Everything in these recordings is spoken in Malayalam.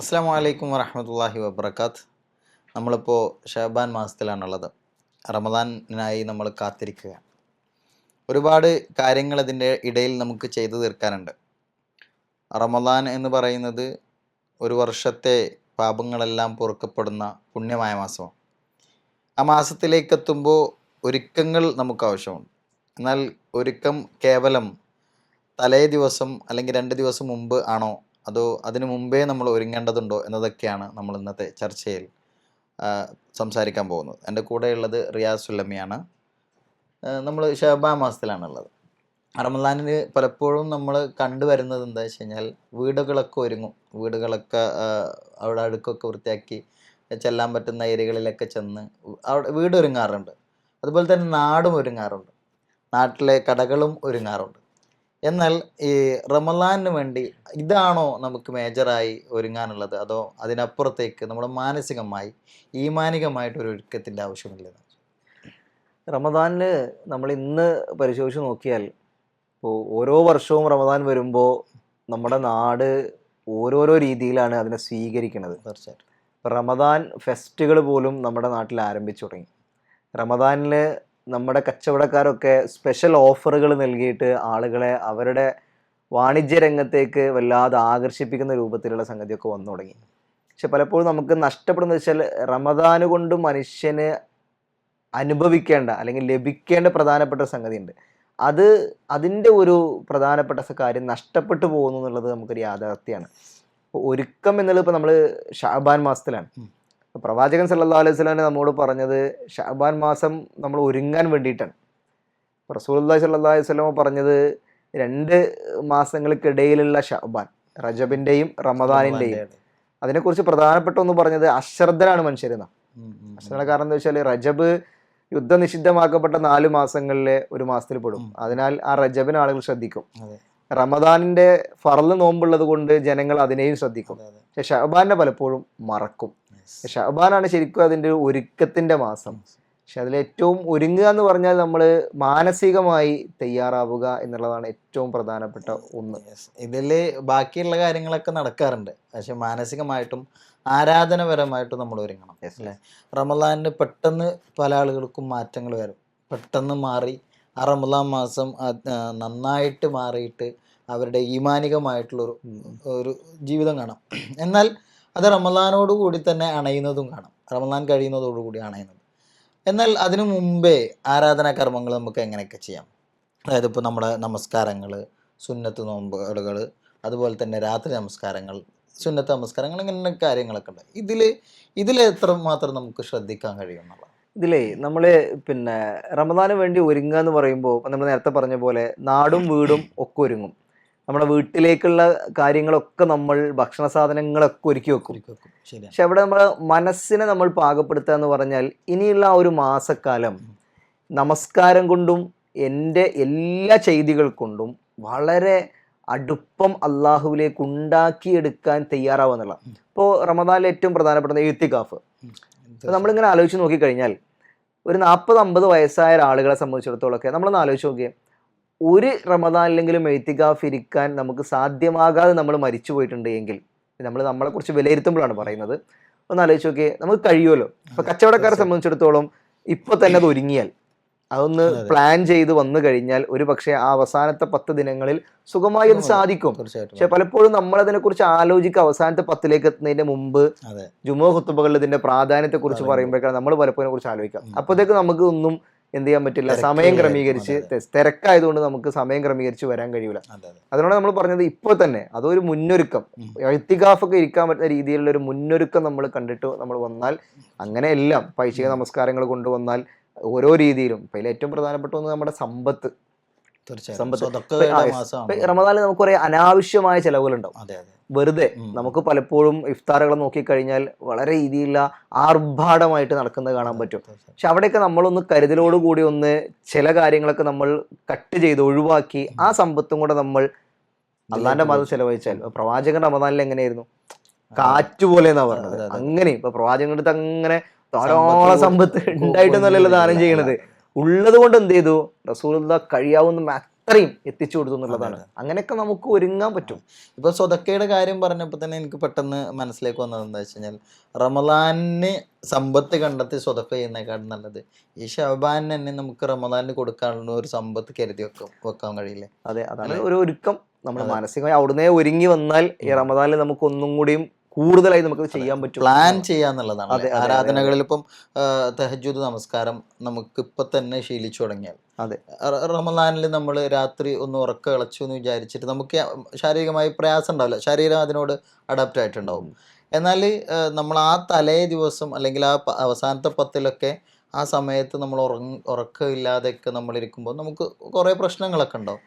അസ്സാം വലൈക്കും വറഹമത്തല്ലാഹി വബർക്കാത്ത് നമ്മളിപ്പോൾ ഷഹബാൻ മാസത്തിലാണുള്ളത്. റമദാനായി നമ്മൾ കാത്തിരിക്കുക. ഒരുപാട് കാര്യങ്ങൾ അതിന്റെ ഇടയിൽ നമുക്ക് ചെയ്തു തീർക്കാനുണ്ട്. റമദാൻ എന്ന് പറയുന്നത് ഒരു വർഷത്തെ പാപങ്ങളെല്ലാം പൊറുക്കപ്പെടുന്ന പുണ്യമായ മാസമാണ്. ആ മാസത്തിലേക്ക് എത്തുമ്പോൾ ഒരുക്കങ്ങൾ നമുക്ക് ആവശ്യമുണ്ട്. എന്നാൽ ഒരുക്കം കേവലം തലേ ദിവസം അല്ലെങ്കിൽ രണ്ട് ദിവസം മുമ്പ് ആണോ അതോ അതിനു മുമ്പേ നമ്മൾ ഒരുങ്ങേണ്ടതുണ്ടോ എന്നതൊക്കെയാണ് നമ്മൾ ഇന്നത്തെ ചർച്ചയിൽ സംസാരിക്കാൻ പോകുന്നത്. എന്റെ കൂടെയുള്ളത് റിയാസ് സുല്ലമിയാണ്. നമ്മൾ ഷബാ മാസത്തിലാണുള്ളത്. റമദാനിന് പലപ്പോഴും നമ്മൾ കണ്ടുവരുന്നത് എന്താ വെച്ച് കഴിഞ്ഞാൽ വീടുകളൊക്കെ ഒരുങ്ങും. വീടുകളൊക്കെ അവിടെ അടുക്കൊക്കെ വൃത്തിയാക്കി ചെല്ലാൻ പറ്റുന്ന ഏരിയകളിലൊക്കെ ചെന്ന് അവിടെ വീട് ഒരുങ്ങാറുണ്ട്. അതുപോലെ തന്നെ നാടും ഒരുങ്ങാറുണ്ട്. നാട്ടിലെ കടകളും ഒരുങ്ങാറുണ്ട്. എന്നാൽ ഈ റമലാനിന് വേണ്ടി ഇതാണോ നമുക്ക് മേജറായി ഒരുങ്ങാനുള്ളത്? അതോ അതിനപ്പുറത്തേക്ക് നമ്മൾ മാനസികമായി ഈമാനികമായിട്ട് ഒരു ഒരുക്കത്തിന്റെ ആവശ്യമില്ല റമദാനിൽ നമ്മൾ ഇന്ന് പരിശോധിച്ച് നോക്കിയാൽ ഇപ്പോൾ ഓരോ വർഷവും റമദാൻ വരുമ്പോൾ നമ്മുടെ നാട് ഓരോരോ രീതിയിലാണ് അതിനെ സ്വീകരിക്കുന്നത്. തീർച്ചയായിട്ടും. റമദാൻ ഫെസ്റ്റുകൾ പോലും നമ്മുടെ നാട്ടിൽ ആരംഭിച്ചു തുടങ്ങി. റമദാനിൽ നമ്മുടെ കച്ചവടക്കാരൊക്കെ സ്പെഷ്യൽ ഓഫറുകൾ നൽകിയിട്ട് ആളുകളെ അവരുടെ വാണിജ്യ രംഗത്തേക്ക് വല്ലാതെ ആകർഷിപ്പിക്കുന്ന രൂപത്തിലുള്ള സംഗതിയൊക്കെ വന്നു തുടങ്ങി. പക്ഷെ പലപ്പോഴും നമുക്ക് നഷ്ടപ്പെടുന്നത് വെച്ചാൽ റമദാന് കൊണ്ട് മനുഷ്യന് അനുഭവിക്കേണ്ട അല്ലെങ്കിൽ ലഭിക്കേണ്ട പ്രധാനപ്പെട്ട സംഗതി സംഗതിയുണ്ട്. അത് അതിന്റെ ഒരു പ്രധാനപ്പെട്ട കാര്യം നഷ്ടപ്പെട്ടു പോകുന്നു എന്നുള്ളത് നമുക്കൊരു യാഥാർത്ഥ്യമാണ്. ഒരുക്കം എന്നുള്ളത് ഇപ്പോൾ നമ്മൾ ഷാബാൻ മാസത്തിലാണ്. പ്രവാചകൻ സല്ലാ അലൈഹി വസല്ലം നമ്മോട് പറഞ്ഞത് ഷാബാൻ മാസം നമ്മൾ ഒരുങ്ങാൻ വേണ്ടിയിട്ടാണ്. റസൂലുള്ളാഹി സ്വല്ലല്ലാഹു അലൈഹി സ്വലാമ പറഞ്ഞത് രണ്ട് മാസങ്ങൾക്കിടയിലുള്ള ഷാബാൻ റജബിന്റെയും റമദാനിന്റെയും അതിനെക്കുറിച്ച് പ്രധാനപ്പെട്ട ഒന്ന് പറഞ്ഞത് അശ്രദ്ധരാണ് മനുഷ്യരെന്ന. അശ്രദ്ധ കാരണം എന്താ വെച്ചാൽ റജബ് നിഷിദ്ധമാക്കപ്പെട്ട നാല് മാസങ്ങളിലെ ഒരു മാസത്തിൽ പെടും. അതിനാൽ ആ റജബിന് ആളുകൾ ശ്രദ്ധിക്കും. റമദാനിന്റെ റമദാനിന്റെ ഫറൽ നോമ്പുള്ളത് കൊണ്ട് ജനങ്ങൾ അതിനെയും ശ്രദ്ധിക്കും. പക്ഷെ ഷഹബാനെ പലപ്പോഴും മറക്കും. ഷഹബാനാണ് ശരിക്കും അതിന്റെ ഒരുക്കത്തിന്റെ ഒരുക്കത്തിന്റെ മാസം പക്ഷെ അതിൽ ഏറ്റവും ഒരുങ്ങുക എന്ന് പറഞ്ഞാൽ നമ്മൾ മാനസികമായി തയ്യാറാവുക എന്നുള്ളതാണ് ഏറ്റവും പ്രധാനപ്പെട്ട ഒന്ന്. ഇതിൽ ബാക്കിയുള്ള കാര്യങ്ങളൊക്കെ നടക്കാറുണ്ട്. പക്ഷെ മാനസികമായിട്ടും ആരാധനപരമായിട്ടും നമ്മൾ ഒരുങ്ങണം. അല്ലേ? റമദാനിന് പെട്ടെന്ന് പല ആളുകൾക്കും മാറ്റങ്ങൾ വരും. പെട്ടെന്ന് മാറി ആ റമദാൻ മാസം നന്നായിട്ട് മാറിയിട്ട് അവരുടെ ഈമാനികമായിട്ടുള്ളൊരു ഒരു ജീവിതം കാണാം. എന്നാൽ അത് റമദാനോട് കൂടി തന്നെ അണയുന്നതും കാണാം. റമദാൻ കഴിയുന്നതോടുകൂടി അണയുന്നത്. എന്നാൽ അതിനു മുമ്പേ ആരാധനാ കർമ്മങ്ങൾ നമുക്ക് എങ്ങനെയൊക്കെ ചെയ്യാം? അതായത് ഇപ്പോൾ നമ്മുടെ നമസ്കാരങ്ങൾ സുന്നത്ത് നോമ്പുകൾ അതുപോലെ തന്നെ രാത്രി നമസ്കാരങ്ങൾ സുന്നത്ത് നമസ്കാരങ്ങൾ ഇങ്ങനെ കാര്യങ്ങളൊക്കെ ഉണ്ട്. ഇതിൽ ഇതിൽ എത്ര മാത്രം നമുക്ക് ശ്രദ്ധിക്കാൻ കഴിയും എന്നുള്ളത്? ഇതിലേ നമ്മൾ പിന്നെ റമദാന് വേണ്ടി ഒരുങ്ങുക എന്ന് പറയുമ്പോൾ നമ്മൾ നേരത്തെ പറഞ്ഞ പോലെ നാടും വീടും ഒക്കെ ഒരുങ്ങും. നമ്മുടെ വീട്ടിലേക്കുള്ള കാര്യങ്ങളൊക്കെ നമ്മൾ ഭക്ഷണ സാധനങ്ങളൊക്കെ ഒരുക്കി വെക്കും. പക്ഷെ അവിടെ നമ്മൾ മനസ്സിനെ നമ്മൾ പാകപ്പെടുത്തുക എന്ന് പറഞ്ഞാൽ ഇനിയുള്ള ആ ഒരു മാസക്കാലം നമസ്കാരം കൊണ്ടും എന്റെ എല്ലാ ചെയ്തികൾ കൊണ്ടും വളരെ അടുപ്പം അള്ളാഹുവിലേക്ക് ഉണ്ടാക്കിയെടുക്കാൻ തയ്യാറാവുക എന്നുള്ള ഇപ്പോൾ റമദാനിലെ ഏറ്റവും പ്രധാനപ്പെട്ട എഴുത്തിക്കാഫ് നമ്മളിങ്ങനെ ആലോചിച്ച് നോക്കിക്കഴിഞ്ഞാൽ ഒരു നാൽപ്പത് അമ്പത് വയസ്സായ ആളുകളെ സംബന്ധിച്ചിടത്തോളമൊക്കെ നമ്മളൊന്ന് ആലോചിച്ച് നോക്കിയേ. ഒരു റമദാനിലെങ്കിലും എഴുത്തിക്കാഫ് ഇരിക്കാൻ നമുക്ക് സാധ്യമാകാതെ നമ്മൾ മരിച്ചു പോയിട്ടുണ്ട് എങ്കിൽ നമ്മൾ നമ്മളെക്കുറിച്ച് വിലയിരുത്തുമ്പോഴാണ് പറയുന്നത്. ഒന്ന് ആലോചിച്ച് നോക്കിയേ നമുക്ക് കഴിയുമല്ലോ. അപ്പൊ കച്ചവടക്കാരെ സംബന്ധിച്ചിടത്തോളം ഇപ്പൊ തന്നെ അത് ഒരുങ്ങിയാൽ അതൊന്ന് അതെ, അതെ. പ്ലാൻ ചെയ്ത് വന്നു കഴിഞ്ഞാൽ ഒരു പക്ഷേ ആ അവസാനത്തെ പത്ത് ദിനങ്ങളിൽ സുഖമായി അത് സാധിക്കും. പക്ഷെ പലപ്പോഴും നമ്മൾ അതിനെക്കുറിച്ച് ആലോചിക്കുക അവസാനത്തെ പത്തിലേക്ക് എത്തുന്നതിന്റെ മുമ്പ് ജുമോ ഹുത്തുബകളിൽ ഇതിന്റെ പ്രാധാന്യത്തെ കുറിച്ച് പറയുമ്പോഴേക്കാണ് നമ്മൾ പലപ്പോഴും കുറിച്ച് ആലോചിക്കാം. അപ്പോഴത്തേക്ക് നമുക്ക് ഒന്നും എന്ത് ചെയ്യാൻ പറ്റില്ല? സമയം ക്രമീകരിച്ച് തിരക്കായതുകൊണ്ട് നമുക്ക് സമയം ക്രമീകരിച്ച് വരാൻ കഴിയില്ല അതെ അതെ. നമ്മൾ പറഞ്ഞത് ഇപ്പോൾ തന്നെ. അതൊരു മുന്നൊരുക്കം. എഴുത്തികാഫൊക്കെ ഇരിക്കാൻ പറ്റുന്ന രീതിയിലുള്ള ഒരു മുന്നൊരുക്കം നമ്മൾ കണ്ടിട്ട് നമ്മൾ വന്നാൽ അങ്ങനെ എല്ലാം പൈശിക നമസ്കാരങ്ങൾ കൊണ്ടുവന്നാൽ ഓരോ രീതിയിലും. ഇപ്പൊ ഏറ്റവും പ്രധാനപ്പെട്ട ഒന്ന് നമ്മുടെ സമ്പത്ത്. സമ്പത്ത്. റമദാനിൽ നമുക്ക് കുറെ അനാവശ്യമായ ചെലവുകളുണ്ടാവും. വെറുതെ നമുക്ക് പലപ്പോഴും ഇഫ്താറുകൾ നോക്കിക്കഴിഞ്ഞാൽ വളരെ രീതിയിലുള്ള ആർഭാടമായിട്ട് നടക്കുന്നത് കാണാൻ പറ്റും. പക്ഷെ അവിടെയൊക്കെ നമ്മളൊന്ന് കരുതലോടുകൂടി ഒന്ന് ചില കാര്യങ്ങളൊക്കെ നമ്മൾ കട്ട് ചെയ്ത് ഒഴിവാക്കി ആ സമ്പത്തും കൂടെ നമ്മൾ അള്ളാന്റെ മതം ചെലവഴിച്ചാൽ. പ്രവാചകൻ റമദാനിൽ എങ്ങനെയായിരുന്നു? കാറ്റ് പോലെ എന്നാ പറഞ്ഞത്. അങ്ങനെ ഇപ്പൊ പ്രവാചകൻ അടുത്ത് അങ്ങനെ ധാരാളം സമ്പത്ത് ഉണ്ടായിട്ടൊന്നല്ലല്ലോ ദാനം ചെയ്യണത്. ഉള്ളത് കൊണ്ട് എന്ത് ചെയ്തു? റസൂൽ കഴിയാവുന്ന അത്രയും എത്തിച്ചു കൊടുത്തു എന്നുള്ളതാണ്. അങ്ങനെയൊക്കെ നമുക്ക് ഒരുങ്ങാൻ പറ്റും. ഇപ്പൊ സ്വതക്കയുടെ കാര്യം പറഞ്ഞപ്പോൾ തന്നെ എനിക്ക് പെട്ടെന്ന് മനസ്സിലേക്ക് വന്നത് എന്താ വെച്ച് കഴിഞ്ഞാൽ റമദാനിന് സമ്പത്ത് കണ്ടെത്തി സ്വതക്ക ചെയ്യുന്നേക്കാട്ടും നല്ലത്. ഈ ഷബാനിന് തന്നെ നമുക്ക് റമദാനിന് കൊടുക്കാനുള്ള ഒരു സമ്പത്ത് കരുതി വെക്കാം വെക്കാൻ കഴിയില്ലേ? അതെ അതാണ് ഒരു ഒരുക്കം. നമ്മുടെ മാനസികമായി അവിടുന്ന് ഒരുങ്ങി വന്നാൽ ഈ റമദാനിൽ നമുക്ക് ഒന്നും കൂടിയും കൂടുതലായി നമുക്ക് ചെയ്യാൻ പറ്റും. പ്ലാൻ ചെയ്യാന്നുള്ളതാണ് ആരാധനകളിൽ ഇപ്പം തെഹജുദ് നമസ്കാരം നമുക്ക് ഇപ്പൊ തന്നെ ശീലിച്ചു തുടങ്ങിയാൽ. അതെ. റമദാനിൽ നമ്മൾ രാത്രി ഒന്ന് ഉറക്ക ഇളച്ചു എന്ന് വിചാരിച്ചിട്ട് നമുക്ക് ശാരീരികമായി പ്രയാസം ഉണ്ടാവില്ല. ശരീരം അതിനോട് അഡാപ്റ്റ് ആയിട്ടുണ്ടാവും. എന്നാൽ നമ്മൾ ആ തലേ ദിവസം അല്ലെങ്കിൽ ആ അവസാനത്തെ പത്തിലൊക്കെ ആ സമയത്ത് നമ്മൾ ഉറങ്ങ ഉറക്കമില്ലാതെയൊക്കെ നമ്മൾ ഇരിക്കുമ്പോൾ നമുക്ക് കുറേ പ്രശ്നങ്ങളൊക്കെ ഉണ്ടാവും.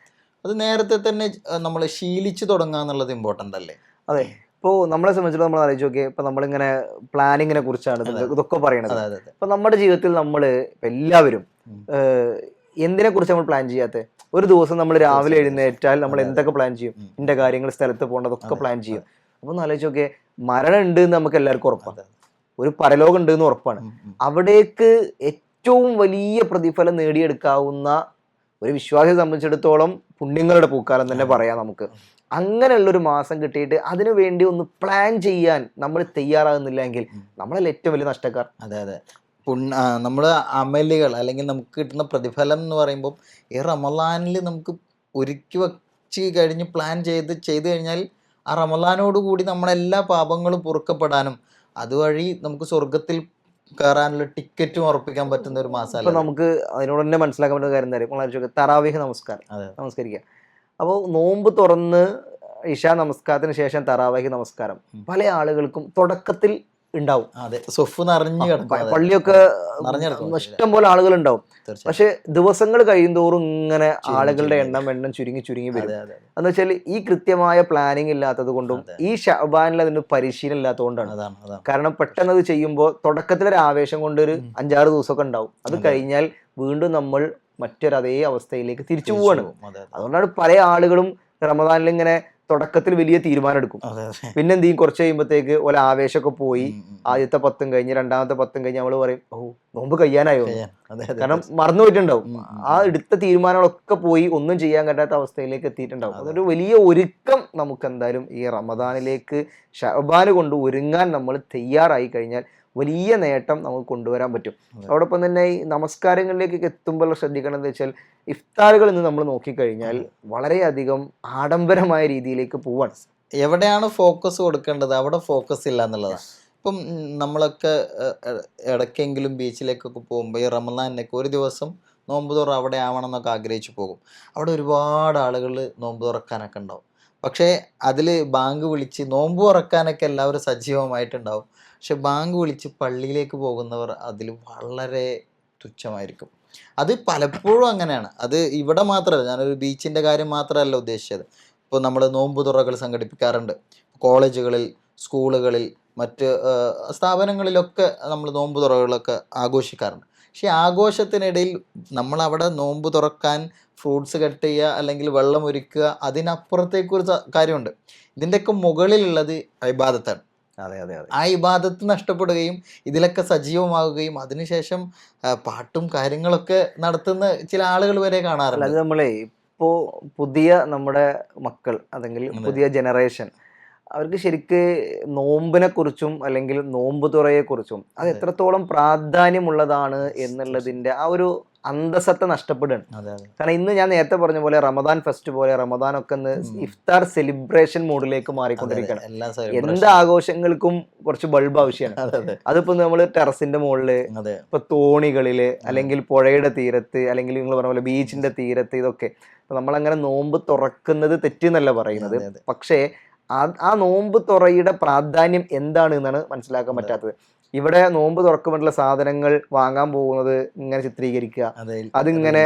അത് നേരത്തെ തന്നെ നമ്മൾ ശീലിച്ചു തുടങ്ങുക എന്നുള്ളത് ഇമ്പോർട്ടന്റ് അല്ലേ? അതെ. ഇപ്പോൾ നമ്മളെ സംബന്ധിച്ചിടത്തോളം നമ്മൾ ആലോചിച്ച് നോക്കിയാൽ ഇപ്പൊ നമ്മളിങ്ങനെ പ്ലാനിങ്ങിനെ കുറിച്ചാണ് ഇതൊക്കെ പറയണത്. ഇപ്പൊ നമ്മുടെ ജീവിതത്തിൽ നമ്മൾ എല്ലാവരും. എന്തിനെ കുറിച്ച് നമ്മൾ പ്ലാൻ ചെയ്യാത്ത? ഒരു ദിവസം നമ്മൾ രാവിലെ. എഴുന്നേറ്റാൽ നമ്മൾ. എന്തൊക്കെ പ്ലാൻ ചെയ്യും. ഇന്റെ കാര്യങ്ങൾ സ്ഥലത്ത് പോകേണ്ടതൊക്കെ പ്ലാൻ ചെയ്യും. അപ്പൊ ഒന്ന് ആലോചിച്ച് നോക്കിയേ മരണം ഉണ്ട് എന്ന് നമുക്ക് എല്ലാവർക്കും ഉറപ്പാണ് ഒരു പരലോകം ഉണ്ട് എന്ന് ഉറപ്പാണ്. അവിടേക്ക് ഏറ്റവും വലിയ പ്രതിഫലം നേടിയെടുക്കാവുന്ന ഒരു വിശ്വാസിയെ സംബന്ധിച്ചിടത്തോളം പുണ്യങ്ങളുടെ പൂക്കാലം തന്നെ പറയാം നമുക്ക്. അങ്ങനെയുള്ളൊരു മാസം കിട്ടിയിട്ട് അതിനു വേണ്ടി ഒന്ന് പ്ലാൻ ചെയ്യാൻ നമ്മൾ തയ്യാറാകുന്നില്ലെങ്കിൽ എങ്കിൽ നമ്മളെ ഏറ്റവും വലിയ നഷ്ടക്കാർ. അതെ അതെ. പുണ്യ നമ്മൾ അമലുകൾ അല്ലെങ്കിൽ നമുക്ക് കിട്ടുന്ന പ്രതിഫലം എന്ന് പറയുമ്പോൾ ഈ റമലാനിൽ നമുക്ക് ഒരുക്കി വച്ച് കഴിഞ്ഞ് പ്ലാൻ ചെയ്ത് ചെയ്തു കഴിഞ്ഞാൽ ആ റമലാനോട് കൂടി നമ്മളെല്ലാ പാപങ്ങളും പൊറുക്കപ്പെടാനും അതുവഴി നമുക്ക് സ്വർഗത്തിൽ കയറാനുള്ള ടിക്കറ്റും ഉറപ്പിക്കാൻ പറ്റുന്ന ഒരു മാസം മാസമല്ല നമുക്ക് അതിനോട് തന്നെ മനസ്സിലാക്കാൻ പറ്റുന്ന കാര്യം എന്താ അറിയോ? നമ്മൾ ആലോചിച്ച് നോക്ക്, തറാവീഹ് നമസ്കാരം. അതെ. നമസ്കരിക്കുക അപ്പോൾ നോമ്പ് തുറന്ന് ഇഷ നമസ്കാരത്തിന് ശേഷം തറാവാഹി നമസ്കാരം. പല ആളുകൾക്കും തുടക്കത്തിൽ ഉണ്ടാവും. അതെ സ്വഫ് നിറഞ്ഞു കിടക്കും. പള്ളിയൊക്കെ ഇഷ്ടം പോലെ ആളുകൾ ഉണ്ടാവും പക്ഷെ ദിവസങ്ങൾ കഴിയുന്തോറും ഇങ്ങനെ ആളുകളുടെ എണ്ണം എണ്ണം ചുരുങ്ങി ചുരുങ്ങി വരും. എന്ന് വെച്ചാൽ ഈ കൃത്യമായ പ്ലാനിങ് ഇല്ലാത്തത് കൊണ്ടും ഈ ഷബാനിൽ അതിന് പരിശീലനം ഇല്ലാത്തതുകൊണ്ടാണ്. കാരണം പെട്ടെന്ന് അത് ചെയ്യുമ്പോൾ തുടക്കത്തിലൊരു ആവേശം കൊണ്ട് ഒരു. അഞ്ചാറ് ദിവസമൊക്കെ ഉണ്ടാവും. അത്. കഴിഞ്ഞാൽ വീണ്ടും നമ്മൾ മറ്റൊരു അതേ അവസ്ഥയിലേക്ക് തിരിച്ചു പോവാണ്. അതുകൊണ്ടാണ് പല ആളുകളും റമദാനിൽ ഇങ്ങനെ തുടക്കത്തിൽ വലിയ തീരുമാനം എടുക്കും പിന്നെ എന്ത് ചെയ്യും കുറച്ച് കഴിയുമ്പോഴത്തേക്ക് ഒരു ആവേശമൊക്കെ പോയി. ആദ്യത്തെ പത്തും കഴിഞ്ഞ് രണ്ടാമത്തെ പത്തും കഴിഞ്ഞ് നമ്മൾ പറയും ഓ നോമ്പ് കഴിയാനായോ? കാരണം മറന്നു പോയിട്ടുണ്ടാവും. ഉം, ഉം, ആ എടുത്ത തീരുമാനങ്ങളൊക്കെ പോയി ഒന്നും ചെയ്യാൻ പറ്റാത്ത അവസ്ഥയിലേക്ക് എത്തിയിട്ടുണ്ടാവും. അതൊരു വലിയ ഒരുക്കം നമുക്ക് എന്തായാലും ഈ റമദാനിലേക്ക് ഷബാന് കൊണ്ട് ഒരുങ്ങാൻ നമ്മൾ തയ്യാറായി കഴിഞ്ഞാൽ വലിയ നേട്ടം നമുക്ക് കൊണ്ടുവരാൻ പറ്റും. അതെ. അതോടൊപ്പം തന്നെ ഈ നമസ്കാരങ്ങളിലേക്കൊക്കെ എത്തുമ്പോൾ ശ്രദ്ധിക്കണം എന്ന് വെച്ചാൽ ഇഫ്താറുകൾ ഇന്ന് നമ്മൾ നോക്കിക്കഴിഞ്ഞാൽ വളരെയധികം ആഡംബരമായ രീതിയിലേക്ക് പോവാണ്. എവിടെയാണ് ഫോക്കസ് കൊടുക്കേണ്ടത്? അവിടെ ഫോക്കസ് ഇല്ല എന്നുള്ളതാണ്. ഇപ്പം നമ്മളൊക്കെ ഇടയ്ക്കെങ്കിലും ബീച്ചിലേക്കൊക്കെ പോകുമ്പോൾ ഈ റമദാനിനൊക്കെ ഒരു ദിവസം നോമ്പ് തുറ അവിടെ ആവണം എന്നൊക്കെ ആഗ്രഹിച്ചു പോകും. അവിടെ ഒരുപാട് ആളുകൾ നോമ്പ് തുറക്കാനൊക്കെ ഉണ്ടാവും. പക്ഷേ അതിൽ ബാങ്ക് വിളിച്ച് നോമ്പ് തുറക്കാനൊക്കെ എല്ലാവരും സജീവമായിട്ടുണ്ടാവും. പക്ഷെ ബാങ്ക് വിളിച്ച് പള്ളിയിലേക്ക് പോകുന്നവർ അതിൽ വളരെ തുച്ഛമായിരിക്കും. അത് പലപ്പോഴും അങ്ങനെയാണ്. അത് ഇവിടെ മാത്രമല്ല ഞാനൊരു ബീച്ചിന്റെ കാര്യം മാത്രമല്ല ഉദ്ദേശിച്ചത്. ഇപ്പോൾ നമ്മൾ നോമ്പ് തുറകൾ സംഘടിപ്പിക്കാറുണ്ട്. കോളേജുകളിൽ സ്കൂളുകളിൽ മറ്റ് സ്ഥാപനങ്ങളിലൊക്കെ നമ്മൾ നോമ്പ് തുറകളൊക്കെ ആഘോഷിക്കാറുണ്ട്. പക്ഷേ ആഘോഷത്തിനിടയിൽ നമ്മളവിടെ നോമ്പ് തുറക്കാൻ ഫ്രൂട്ട്സ് കട്ട് ചെയ്യുക അല്ലെങ്കിൽ വെള്ളം ഒരുക്കുക അതിനപ്പുറത്തേക്ക് ഒരു കാര്യമുണ്ട്. ഇതിന്റെയൊക്കെ മുകളിലുള്ളത് ഇബാദത്താണ് അതെ അതെ അതെ. ആ ഇബാദത്ത് നഷ്ടപ്പെടുകയും ഇതിലൊക്കെ സജീവമാവുകയും അതിനുശേഷം പാട്ടും കാര്യങ്ങളൊക്കെ നടത്തുന്ന ചില ആളുകൾ വരെ കാണാറില്ല കാണാറുണ്ട് അത് നമ്മളെ ഇപ്പോൾ പുതിയ നമ്മുടെ മക്കൾ അല്ലെങ്കിൽ പുതിയ ജനറേഷൻ അവർക്ക് ശരിക്ക് നോമ്പിനെ കുറിച്ചും അല്ലെങ്കിൽ നോമ്പ് തുറയെ കുറിച്ചും അത്. എത്രത്തോളം പ്രാധാന്യമുള്ളതാണ് എന്നുള്ളതിന്റെ ആ ഒരു അന്തസത്ത നഷ്ടപ്പെടുകയാണ്. കാരണം ഇന്ന് ഞാൻ നേരത്തെ പറഞ്ഞ പോലെ റമദാൻ ഫെസ്റ്റ് പോലെ റമദാൻ ഒക്കെ ഒന്ന് ഇഫ്താർ സെലിബ്രേഷൻ മോഡിലേക്ക് മാറിക്കൊണ്ടിരിക്കണം മാറിക്കൊണ്ടിരിക്കുകയാണ് എന്ത് ആഘോഷങ്ങൾക്കും കുറച്ച് ബൾബ് ആവശ്യമാണ്. അതെ അതെ. അതിപ്പോ നമ്മൾ ടെറസിന്റെ മുകളിൽ ഇപ്പൊ തോണികളിൽ അല്ലെങ്കിൽ പുഴയുടെ തീരത്ത് അല്ലെങ്കിൽ നിങ്ങൾ പറഞ്ഞ പോലെ ബീച്ചിന്റെ തീരത്ത് ഇതൊക്കെ. അപ്പൊ നമ്മളങ്ങനെ നോമ്പ് തുറക്കുന്നത് തെറ്റെന്നല്ല പറയുന്നത്. പക്ഷേ ആ നോമ്പ് തുറയുടെ പ്രാധാന്യം എന്താണ് എന്നാണ് മനസ്സിലാക്കാൻ പറ്റാത്തത്. ഇവിടെ നോമ്പ് തുറക്കുമ്പോഴുള്ള സാധനങ്ങൾ വാങ്ങാൻ പോകുന്നത് ഇങ്ങനെ ചിത്രീകരിക്കുക. അതിങ്ങനെ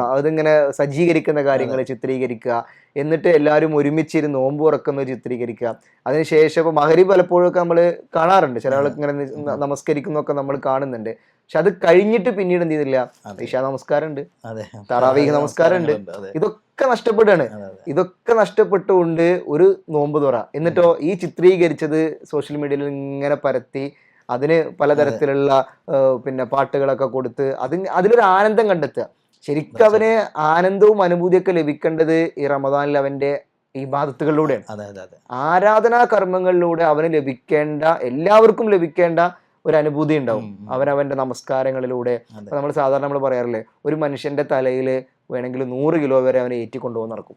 അതിങ്ങനെ സജ്ജീകരിക്കുന്ന കാര്യങ്ങൾ ചിത്രീകരിക്കുക. എന്നിട്ട് എല്ലാവരും ഒരുമിച്ചിരുന്ന് നോമ്പ് തുറക്കുന്നത് ചിത്രീകരിക്കുക. അതിനുശേഷം ഇപ്പൊ മഹരി പലപ്പോഴൊക്കെ നമ്മൾ കാണാറുണ്ട്. ചില ആൾക്ക് ഇങ്ങനെ നമസ്കരിക്കുന്നൊക്കെ നമ്മൾ കാണുന്നുണ്ട്. പക്ഷെ അത് കഴിഞ്ഞിട്ട് പിന്നീട് എന്ത് ചെയ്തില്ല. ഇഷ നമസ്കാരം ഉണ്ട് അതെ. തറാവീഹ് നമസ്കാരം ഉണ്ട്. അതെ. ഇതൊക്കെ നഷ്ടപ്പെടുകയാണ്. ഇതൊക്കെ നഷ്ടപ്പെട്ടുകൊണ്ട് ഒരു നോമ്പ് തുറ. എന്നിട്ടോ ഈ ചിത്രീകരിച്ചത് സോഷ്യൽ മീഡിയയിൽ ഇങ്ങനെ പരത്തി അതിന് പലതരത്തിലുള്ള പിന്നെ പാട്ടുകളൊക്കെ കൊടുത്ത് അത് അതിലൊരു ആനന്ദം കണ്ടെത്തുക. ശരിക്കും അവന് ആനന്ദവും അനുഭൂതിയൊക്കെ ലഭിക്കേണ്ടത് ഈ റമദാനിൽ അവന്റെ ഇബാദത്തുകളിലൂടെയാണ്. അതെ അതെ അതെ. ആരാധനാ കർമ്മങ്ങളിലൂടെ അവന് ലഭിക്കേണ്ട എല്ലാവർക്കും ലഭിക്കേണ്ട ഒരു അനുഭൂതി ഉണ്ടാവും. അവനവന്റെ നമസ്കാരങ്ങളിലൂടെ. നമ്മൾ സാധാരണ നമ്മൾ പറയാറില്ലേ ഒരു മനുഷ്യന്റെ തലയിൽ വേണമെങ്കിൽ നൂറ് കിലോ വരെ അവനെ ഏറ്റി കൊണ്ടുപോകുന്ന നടക്കും.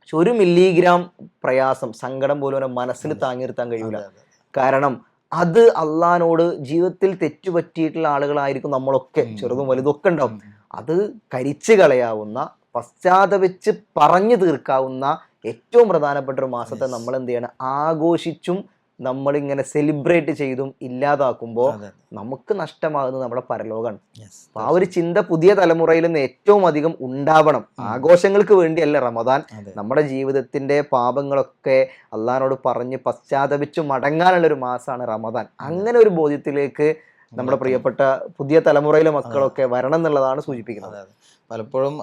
പക്ഷെ ഒരു മില്ലിഗ്രാം പ്രയാസം സങ്കടം പോലും അവനെ മനസ്സിൽ താങ്ങി നിർത്താൻ കഴിയൂല. അതെ, അതെ. കാരണം അത് അള്ളഹാനോട് ജീവിതത്തിൽ തെറ്റുപറ്റിയിട്ടുള്ള ആളുകളായിരിക്കും നമ്മളൊക്കെ ചെറുതും വലുതും ഒക്കെ ഉണ്ടാവും അത് കരിച്ചു കളയാവുന്ന പശ്ചാത്തപിച്ച് പറഞ്ഞു തീർക്കാവുന്ന ഏറ്റവും പ്രധാനപ്പെട്ട ഒരു മാസത്തെ നമ്മൾ എന്ത് ചെയ്യണം? ആഘോഷിച്ചും നമ്മളിങ്ങനെ സെലിബ്രേറ്റ് ചെയ്തും ഇല്ലാതാക്കുമ്പോൾ. നമുക്ക് നഷ്ടമാകുന്നത് നമ്മുടെ പരലോകമാണ്. ആ ഒരു ചിന്ത പുതിയ തലമുറയിൽ നിന്ന് ഏറ്റവും അധികം ഉണ്ടാവണം. ആഘോഷങ്ങൾക്ക് വേണ്ടിയല്ല റമദാൻ. നമ്മുടെ ജീവിതത്തിന്റെ പാപങ്ങളൊക്കെ അള്ളഹാനോട് പറഞ്ഞ് പശ്ചാത്തപിച്ചു മടങ്ങാനുള്ള ഒരു മാസമാണ് റമദാൻ. അങ്ങനെ ഒരു ബോധ്യത്തിലേക്ക് നമ്മുടെ പ്രിയപ്പെട്ട പുതിയ തലമുറയിലെ മക്കളൊക്കെ വരണം എന്നുള്ളതാണ് സൂചിപ്പിക്കുന്നത് പലപ്പോഴും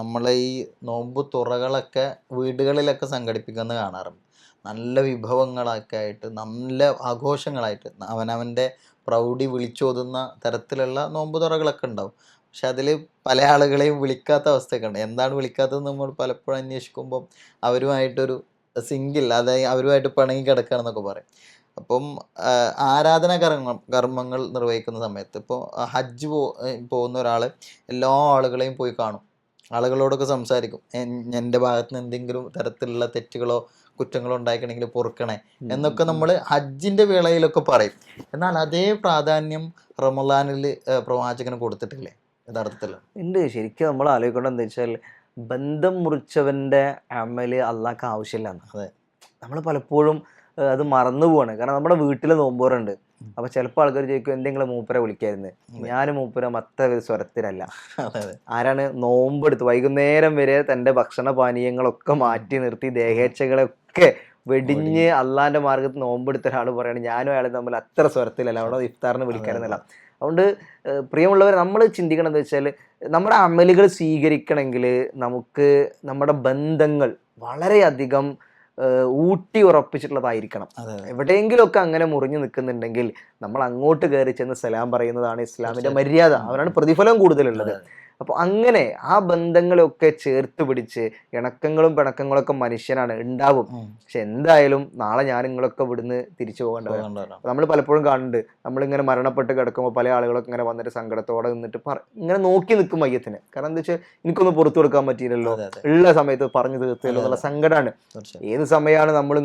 നമ്മളെ ഈ നോമ്പ് തുറകളൊക്കെ വീടുകളിലൊക്കെ സംഘടിപ്പിക്കുന്നത് കാണാറുണ്ട്. നല്ല വിഭവങ്ങളൊക്കെ ആയിട്ട് നല്ല ആഘോഷങ്ങളായിട്ട് അവനവന്റെ പ്രൗഢി വിളിച്ചോതുന്ന തരത്തിലുള്ള നോമ്പ് തുറകളൊക്കെ ഉണ്ടാവും. പക്ഷെ അതിൽ പല ആളുകളെയും വിളിക്കാത്ത അവസ്ഥയൊക്കെ ഉണ്ട്. എന്താണ് വിളിക്കാത്തതെന്ന് നമ്മൾ പലപ്പോഴും അന്വേഷിക്കുമ്പം അവരുമായിട്ടൊരു സിങ്കിൽ അതായത് അവരുമായിട്ട് പിണങ്ങി കിടക്കുകയാണെന്നൊക്കെ പറയും. അപ്പം ആരാധനാ കർമ്മ കർമ്മങ്ങൾ നിർവഹിക്കുന്ന സമയത്ത് ഇപ്പോൾ ഹജ്ജ് പോ പോകുന്ന ഒരാൾ എല്ലാ ആളുകളെയും പോയി കാണും. ആളുകളോടൊക്കെ സംസാരിക്കും. എന്റെ ഭാഗത്ത് നിന്ന് എന്തെങ്കിലും തരത്തിലുള്ള തെറ്റുകളോ കുറ്റങ്ങളോ ഉണ്ടായിക്കണെങ്കിൽ പൊറുക്കണേ എന്നൊക്കെ നമ്മൾ ഹജ്ജിന്റെ വേളയിലൊക്കെ പറയും. എന്നാൽ അതേ പ്രാധാന്യം റമലാനിൽ പ്രവാചകന് കൊടുത്തിട്ടില്ലേ? യഥാർത്ഥത്തിൽ ഉണ്ട്. ശരിക്കും നമ്മൾ ആലോചിക്കേണ്ടത് എന്താ വെച്ചാൽ ബന്ധം മുറിച്ചവന്റെ അമൽ അള്ളാഹ്ക്ക് ആവശ്യമില്ല അതെ. നമ്മൾ പലപ്പോഴും അത് മറന്നു പോവാണ്. കാരണം നമ്മുടെ വീട്ടിൽ നോമ്പോറുണ്ട്. അപ്പൊ ചിലപ്പോൾ ആൾക്കാർ ചോദിക്കും എന്തെങ്കിലും മൂപ്പരെ വിളിക്കായിരുന്നു? ഞാൻ മൂപ്പര മത്ത സ്വരത്തിലല്ല. ആരാണ് നോമ്പെടുത്ത് വൈകുന്നേരം വരെ തന്റെ ഭക്ഷണ പാനീയങ്ങളൊക്കെ മാറ്റി നിർത്തി ദേഹേച്ഛകളെ ഒക്കെ വെടിഞ്ഞ് അള്ളാന്റെ മാർഗത്ത് നോമ്പെടുത്ത ഒരാൾ പറയാണ്. ഞാനും അയാളും തമ്മിൽ അത്ര സ്വരത്തിലല്ല. അവിടെ ഇഫ്താറിന് വിളിക്കാനെന്നല്ല അതുകൊണ്ട് പ്രിയമുള്ളവർ നമ്മൾ ചിന്തിക്കണം എന്താ വെച്ചാൽ നമ്മുടെ അമലുകൾ സ്വീകരിക്കണമെങ്കിൽ നമുക്ക് നമ്മുടെ ബന്ധങ്ങൾ വളരെയധികം ഊട്ടി ഉറപ്പിച്ചിട്ടുള്ളതായിരിക്കണം. എവിടെയെങ്കിലുമൊക്കെ അങ്ങനെ മുറിഞ്ഞു നിൽക്കുന്നുണ്ടെങ്കിൽ നമ്മൾ അങ്ങോട്ട് കയറി ചെന്ന് സലാം പറയുന്നതാണ് ഇസ്ലാമിന്റെ മര്യാദ. അവനാണ് പ്രതിഫലം കൂടുതലുള്ളത്. അതെ, അപ്പൊ അങ്ങനെ ആ ബന്ധങ്ങളെയൊക്കെ ചേർത്ത് പിടിച്ച് ഇണക്കങ്ങളും പിണക്കങ്ങളൊക്കെ മനുഷ്യനാണ് ഉണ്ടാവും. പക്ഷെ എന്തായാലും നാളെ ഞാൻ നിങ്ങളൊക്കെ ഇവിടുന്ന് തിരിച്ചു പോകേണ്ടത് നമ്മൾ പലപ്പോഴും കാണുന്നുണ്ട്. നമ്മളിങ്ങനെ മരണപ്പെട്ട് കിടക്കുമ്പോൾ പല ആളുകളൊക്കെ ഇങ്ങനെ വന്നിട്ട് സങ്കടത്തോടെ നിന്നിട്ട് ഇങ്ങനെ നോക്കി നിൽക്കും മയ്യത്തിന്. കാരണം എന്താ വെച്ചാൽ എനിക്കൊന്ന് പുറത്തു കൊടുക്കാൻ പറ്റിയില്ലല്ലോ. ഉള്ള സമയത്ത് പറഞ്ഞു തീർത്തല്ലോ എന്നുള്ള സങ്കടമാണ്. ഏത് സമയമാണ് നമ്മൾ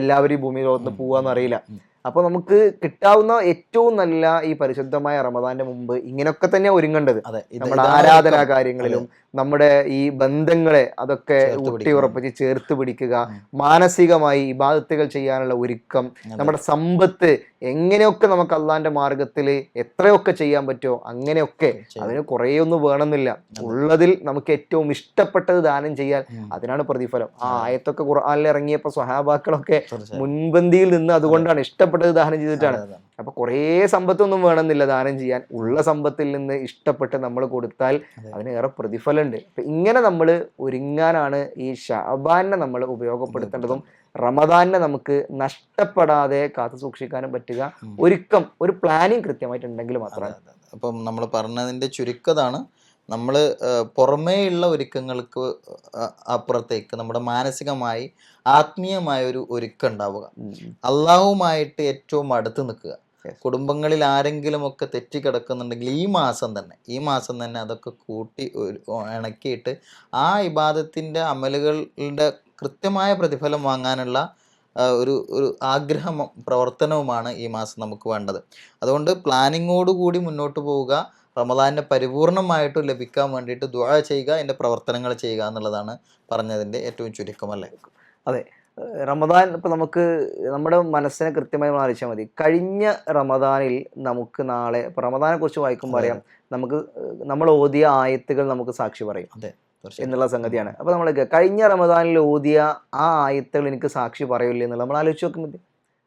എല്ലാവരും ഈ ഭൂമി ലോകത്ത് പോവാന്നറിയില്ല പോവാന്ന് അറിയില്ല. ഉം. അപ്പൊ നമുക്ക് കിട്ടാവുന്ന ഏറ്റവും നല്ല ഈ പരിശുദ്ധമായ റമദാന്റെ മുമ്പ് ഇങ്ങനെയൊക്കെ തന്നെ ഒരുങ്ങേണ്ടത് നമ്മുടെ ആരാധനാ കാര്യങ്ങളിലും നമ്മുടെ ഈ ബന്ധങ്ങളെ അതൊക്കെ ഊട്ടി. ഉറപ്പിച്ച് ചേർത്ത് പിടിക്കുക. മാനസികമായി ഇബാദത്തുകൾ ചെയ്യാനുള്ള ഒരുക്കം. നമ്മുടെ സമ്പത്ത് എങ്ങനെയൊക്കെ നമുക്ക് അള്ളാന്റെ മാർഗത്തിൽ എത്രയൊക്കെ ചെയ്യാൻ പറ്റുമോ അങ്ങനെയൊക്കെ. അതിന് കുറേയൊന്നും വേണമെന്നില്ല. ഉള്ളതിൽ നമുക്ക് ഏറ്റവും ഇഷ്ടപ്പെട്ടത് ദാനം ചെയ്യാൻ അതിനാണ് പ്രതിഫലം. ആ ആയത്തൊക്കെ ഖുർആാനിൽ ഇറങ്ങിയപ്പോൾ സ്വഹാബാക്കളൊക്കെ. മുൻപന്തിയിൽ നിന്ന് അതുകൊണ്ടാണ് ഇഷ്ടപ്പെട്ടത് ദാനം ചെയ്തിട്ടാണ്. അതെ, അതെ. അപ്പൊ കുറേ സമ്പത്തൊന്നും വേണമെന്നില്ല. ദാനം ചെയ്യാൻ ഉള്ള സമ്പത്തിൽ നിന്ന് ഇഷ്ടപ്പെട്ട് നമ്മൾ കൊടുത്താൽ അതിനേറെ അതിന് ഏറെ പ്രതിഫലമുണ്ട്. അപ്പൊ ഇങ്ങനെ നമ്മൾ ഒരുങ്ങാനാണ് ഈ ഷാബാനെ നമ്മൾ ഉപയോഗപ്പെടുത്തേണ്ടതും റമദാനെ നമുക്ക് നഷ്ടപ്പെടാതെ കാത്തു സൂക്ഷിക്കാനും പറ്റുക. ഒരുക്കം ഒരു പ്ലാനിങ് കൃത്യമായിട്ടുണ്ടെങ്കിൽ മാത്രമാണ്. അപ്പം നമ്മൾ പറഞ്ഞതിന്റെ ചുരുക്കതാണ്. നമ്മൾ പുറമേയുള്ള ഒരുക്കങ്ങൾക്ക് അപ്പുറത്തേക്ക് നമ്മുടെ മാനസികമായി ആത്മീയമായ ഒരു ഒരുക്കം ഉണ്ടാവുക. അള്ളാഹുമായിട്ട് ഏറ്റവും അടുത്ത് നിൽക്കുക. കുടുംബങ്ങളിൽ ആരെങ്കിലും ഒക്കെ തെറ്റിക്കിടക്കുന്നുണ്ടെങ്കിൽ ഈ മാസം തന്നെ ഈ മാസം തന്നെ അതൊക്കെ കൂട്ടി ഇണക്കിയിട്ട് ആ ഇബാദത്തിന്റെ അമലുകളുടെ കൃത്യമായ പ്രതിഫലം വാങ്ങാനുള്ള ഒരു ഒരു ആഗ്രഹം പ്രവർത്തനവുമാണ് ഈ മാസം നമുക്ക് വേണ്ടത്. അതുകൊണ്ട് പ്ലാനിങ്ങോടുകൂടി മുന്നോട്ട് പോവുക റമദാനെ പരിപൂർണമായിട്ട് ലഭിക്കാൻ വേണ്ടിയിട്ട് ദുആ ചെയ്യുക അതിന്റെ പ്രവർത്തനങ്ങൾ ചെയ്യുക എന്നുള്ളതാണ് പറഞ്ഞതിന്റെ ഏറ്റവും ചുരുക്കമല്ലേ ഏഹ് റമദാൻ ഇപ്പൊ നമുക്ക് നമ്മുടെ മനസ്സിനെ കൃത്യമായി നമ്മൾ ആലോചിച്ചാൽ മതി. കഴിഞ്ഞ റമദാനിൽ നമുക്ക് നാളെ ഇപ്പൊ റമദാനെ കുറിച്ച് വായിക്കുമ്പോൾ അറിയാം നമുക്ക് നമ്മൾ ഓതിയ ആയത്തുകൾ നമുക്ക് സാക്ഷി പറയും അതെ എന്നുള്ള സംഗതിയാണ്. അപ്പൊ നമ്മൾ കഴിഞ്ഞ റമദാനിൽ ഓതിയ ആ ആയത്തുകൾ എനിക്ക് സാക്ഷി പറയില്ല എന്നുള്ള നമ്മൾ ആലോചിച്ച് നോക്കുന്നത്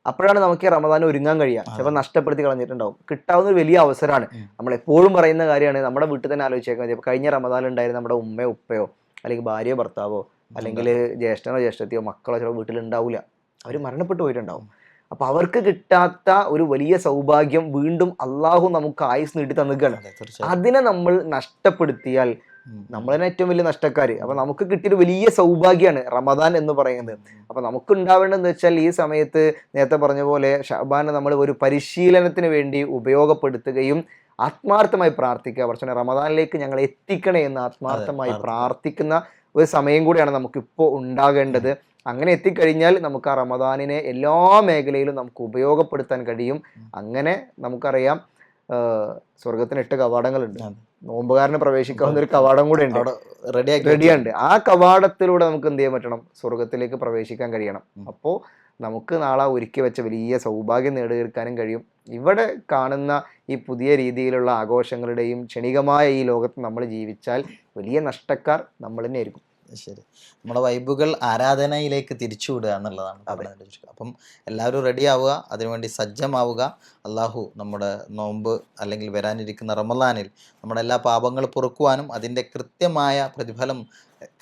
അപ്പോഴാണ് നമുക്ക് ഈ റമദാൻ ഒരുങ്ങാൻ കഴിയുക. ചിലപ്പോൾ നഷ്ടപ്പെടുത്തി കളഞ്ഞിട്ടുണ്ടാവും. കിട്ടാവുന്ന ഒരു വലിയ അവസരമാണ്. നമ്മൾ എപ്പോഴും പറയുന്ന കാര്യമാണ് നമ്മുടെ വീട്ടിൽ തന്നെ ആലോചിച്ചേക്കാൻ കഴിഞ്ഞ റമദാനിൽ ഉണ്ടായിരുന്ന നമ്മുടെ ഉമ്മയോ ഉപ്പയോ അല്ലെങ്കിൽ ഭാര്യയോ ഭർത്താവോ അല്ലെങ്കിൽ ജ്യേഷ്ഠനോ ജ്യേഷ്ഠത്തിയോ മക്കളോ ചിലപ്പോൾ വീട്ടിലുണ്ടാവില്ല അവർ മരണപ്പെട്ടു പോയിട്ടുണ്ടാവും. അപ്പൊ അവർക്ക് കിട്ടാത്ത ഒരു വലിയ സൗഭാഗ്യം വീണ്ടും അള്ളാഹു നമുക്ക് ആയുസ് നീട്ടി തന്നിക്കുകയാണ് അതെ അതിനെ നമ്മൾ നഷ്ടപ്പെടുത്തിയാൽ. നമ്മൾ തന്നെ ഏറ്റവും വലിയ നഷ്ടക്കാർ അപ്പൊ നമുക്ക് കിട്ടിയൊരു വലിയ സൗഭാഗ്യമാണ് റമദാൻ എന്ന് പറയുന്നത്. അപ്പൊ നമുക്ക് ഉണ്ടാവേണ്ടതെന്ന് വെച്ചാൽ ഈ സമയത്ത് നേരത്തെ പറഞ്ഞ പോലെ ഷബാനെ നമ്മൾ ഒരു പരിശീലനത്തിന് വേണ്ടി ഉപയോഗപ്പെടുത്തുകയും ആത്മാർത്ഥമായി പ്രാർത്ഥിക്കുക. പക്ഷേ റമദാനിലേക്ക് ഞങ്ങൾ എത്തിക്കണേ എന്ന് ആത്മാർത്ഥമായി പ്രാർത്ഥിക്കുന്ന ഒരു സമയം കൂടിയാണ് നമുക്കിപ്പോൾ ഉണ്ടാകേണ്ടത്. അങ്ങനെ എത്തിക്കഴിഞ്ഞാൽ നമുക്ക് ആ റമദാനിനെ എല്ലാ മേഖലയിലും നമുക്ക് ഉപയോഗപ്പെടുത്താൻ കഴിയും. അങ്ങനെ നമുക്കറിയാം സ്വർഗത്തിന് എട്ട് കവാടങ്ങളുണ്ട്. നോമ്പുകാരന് പ്രവേശിക്കാവുന്ന ഒരു കവാടം കൂടെ ഉണ്ട്. റെഡി റെഡിയുണ്ട്. ആ കവാടത്തിലൂടെ നമുക്ക് എന്ത് ചെയ്യാൻ പറ്റണം? സ്വർഗത്തിലേക്ക് പ്രവേശിക്കാൻ കഴിയണം. അപ്പോൾ നമുക്ക് നാളെ ഒരുക്കി വെച്ച വലിയ സൗഭാഗ്യം നേടിയെടുക്കാനും കഴിയും. ഇവിടെ കാണുന്ന ഈ പുതിയ രീതിയിലുള്ള ആഘോഷങ്ങളുടെയും ക്ഷണികമായ ഈ ലോകത്ത് നമ്മൾ ജീവിച്ചാൽ വലിയ നഷ്ടക്കാർ നമ്മൾ തന്നെ ആയിരിക്കും. ശരി. നമ്മുടെ വൈബുകൾ ആരാധനയിലേക്ക് തിരിച്ചുവിടുക എന്നുള്ളതാണ്. അപ്പം എല്ലാവരും റെഡി ആവുക അതിനുവേണ്ടി സജ്ജമാവുക. അള്ളാഹു നമ്മുടെ നോമ്പ് അല്ലെങ്കിൽ വരാനിരിക്കുന്ന റമലാനിൽ നമ്മുടെ എല്ലാ പാപങ്ങൾ പൊറുക്കുവാനും അതിന്റെ കൃത്യമായ പ്രതിഫലം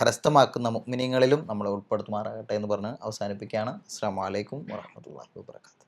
കരസ്ഥമാക്കുന്ന മുഗ്മിനിങ്ങളിലും നമ്മളെ ഉൾപ്പെടുത്തുമാറാകട്ടെ എന്ന് പറഞ്ഞ് അവസാനിപ്പിക്കുകയാണ്. അസ്സാം വലൈക്കും വാഹമത്തല്ലാഹി വാബർക്കാത്തു